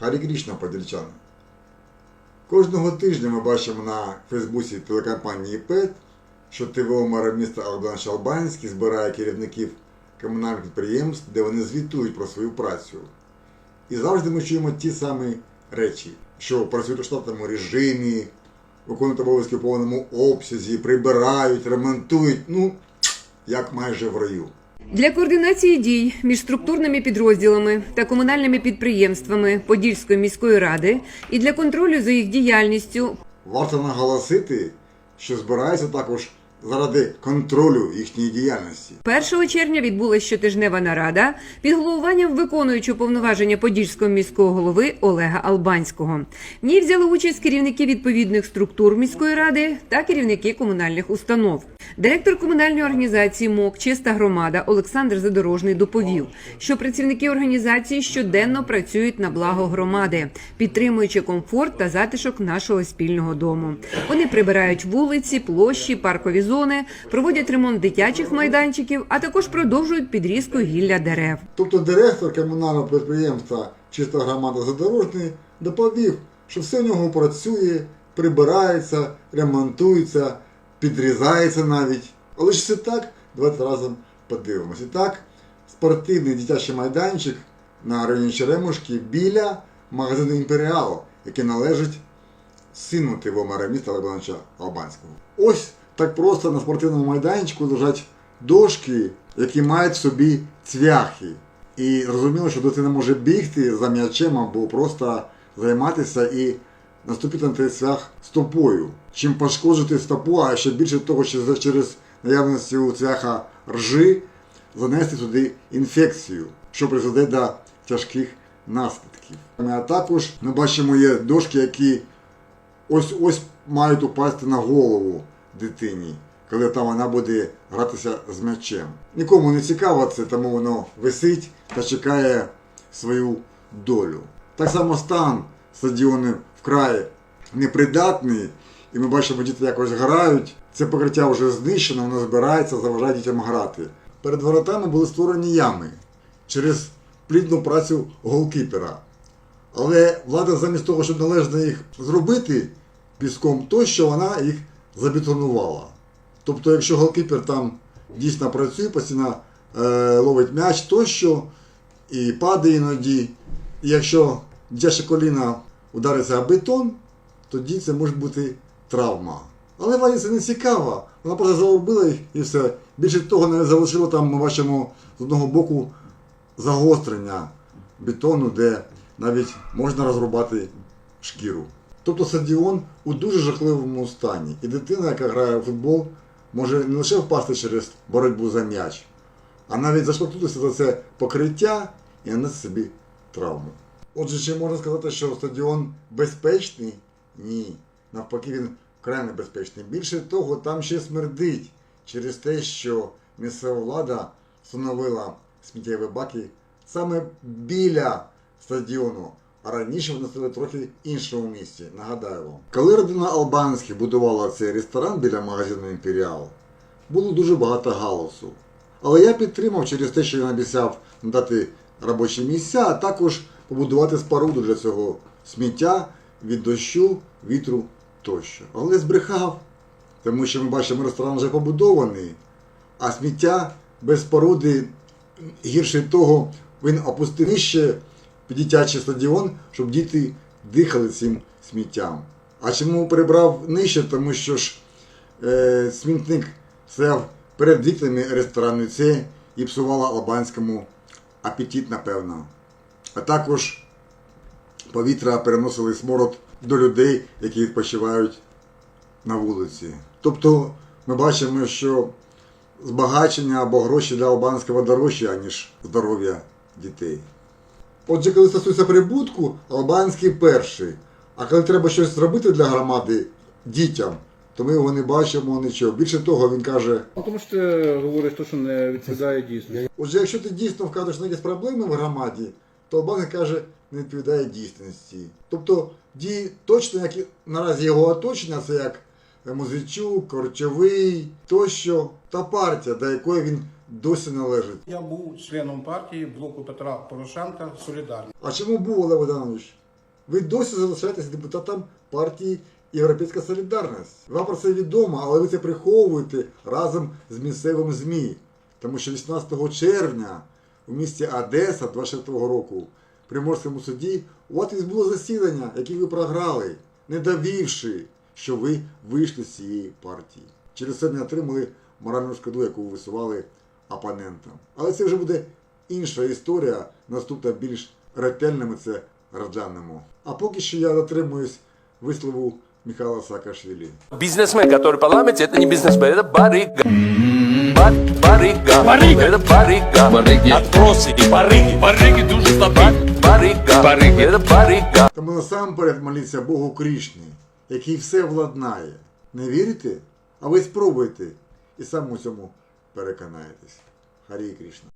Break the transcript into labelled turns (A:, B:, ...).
A: Харі Крішна, подільчани. Кожного тижня ми бачимо на Фейсбуці телекомпанії ПЕТ, що ТВО мера міста Албан Шалбанський збирає керівників комунальних підприємств, де вони звітують про свою працю. І завжди ми чуємо ті самі речі, що працюють у штатному режимі, виконують обов'язки в повному обсязі, прибирають, ремонтують, ну, як майже в раю.
B: Для координації дій між структурними підрозділами та комунальними підприємствами Подільської міської ради і для контролю за їх діяльністю
A: Варто наголосити, що збирається також заради контролю їхньої діяльності.
B: 1 червня відбулася щотижнева нарада під головуванням виконуючого повноваження Подільського міського голови Олега Албанського. В ній взяли участь керівники відповідних структур міської ради та керівники комунальних установ. Директор комунальної організації МОК Чиста громада Олександр Задорожний доповів, що працівники організації щоденно працюють на благо громади, підтримуючи комфорт та затишок нашого спільного дому. Вони прибирають вулиці, площі, паркові зони, проводять ремонт дитячих майданчиків, а також продовжують підрізку гілля дерев.
A: Тобто директор комунального підприємства Чиста громада Задорожний доповів, що все в нього працює, прибирається, ремонтується, підрізається навіть. Але ж це так, давайте разом подивимося. І так, спортивний дитячий майданчик на районі Черемушки біля магазину Імперіал, який належить сину ТВ мера міста Лебановича Албанського. Ось так просто на спортивному майданчику лежать дошки, які мають в собі цвяхи. І зрозуміло, що дитина може бігти за м'ячем або просто займатися і наступити на цей цвях стопою. Чим пошкоджити стопу, а ще більше того, що через наявності у цвяха ржи занести туди інфекцію, що призведе до тяжких наслідків. А також ми бачимо є дошки, які ось ось мають упасти на голову дитині, коли там вона буде гратися з м'ячем. Нікому не цікаво це, тому воно висить та чекає свою долю. Так само стан стадіону вкрай непридатний, і ми бачимо, діти якось грають. Це покриття вже знищено, воно збирається, заважає дітям грати. Перед воротами були створені ями через плідну працю голкіпера. Але влада замість того, щоб належно їх зробити піском, то що вона їх забетонувала. Тобто, якщо голкіпер там дійсно працює, постійно е, ловить м'яч тощо і падає іноді, і якщо дитяче коліна удариться об бетон, тоді це може бути травма. Але владі це не цікаво. Вона просто заробила їх і все. Більше того, не залишило там, ми бачимо з одного боку загострення бетону, де навіть можна розрубати шкіру. Тобто стадіон у дуже жахливому стані. І дитина, яка грає в футбол, може не лише впасти через боротьбу за м'яч, а навіть заштовхнутися за це покриття і нанести собі травму. Отже, чи можна сказати, що стадіон безпечний? Ні. Навпаки, він вкрай небезпечний. Більше того, там ще смердить через те, що місцева влада встановила сміттєві баки саме біля стадіону. А раніше вони стояли трохи іншому місці. Нагадаю вам. Коли родина Албанських будувала цей ресторан біля магазину Імперіал, було дуже багато галасу. Але я підтримав через те, що він обіцяв надати робочі місця, а також побудувати споруду для цього сміття від дощу, вітру тощо. Але збрехав, тому що ми бачимо, ресторан вже побудований, а сміття без споруди гірше того, він опустив нижче під дитячий стадіон, щоб діти дихали цим сміттям. А чому прибрав нижче? Тому що ж е, смітник стояв перед вікнами ресторану, це і псувало албанському апетит, напевно. А також повітря переносили смород до людей, які відпочивають на вулиці. Тобто ми бачимо, що збагачення або гроші для албанського дорожче, аніж здоров'я дітей. Отже, коли стосується прибутку, албанський перший. А коли треба щось зробити для громади дітям, то ми його не бачимо нічого. Більше того, він каже:
C: Ну, Тому що ти говориш те, що не відповідає дійсності.
A: отже, якщо ти дійсно вказуєш на якісь проблеми в громаді, то Албанський каже, не відповідає дійсності. Тобто дії точно, як і наразі його оточення, це як Музичук, Корчовий тощо, та партія, до якої він досі належить.
D: Я був членом партії блоку Петра Порошенка Солідарність.
A: А чому був Олег Богданович? Ви досі залишаєтесь депутатом партії Європейська Солідарність. Вам про це відомо, але ви це приховуєте разом з місцевим ЗМІ. Тому що 18 червня у місті Одеса 24 року в Приморському суді у вас було засідання, яке ви програли, не довівши, що ви вийшли з цієї партії. Через це не отримали моральну шкоду, яку ви висували опонентам. Але це вже буде інша історія, наступна більш ретельними це розглянемо. А поки що я дотримуюсь вислову Михайла Саакашвілі.
D: Бизнесмен, который в парламенте, это не бизнесмен, это барыга. Бар- барыга.
E: Барыга.
D: Это барыга.
E: Барыги.
D: Отбросы и барыги.
E: Барыги дуже слабі.
D: Барыга.
E: Барыги.
D: Это барыга.
A: Тому насамперед моліться Богу Крішні, який все владнає. Не вірите? А ви спробуйте і сам у цьому переконаєтесь. Харі Крішна.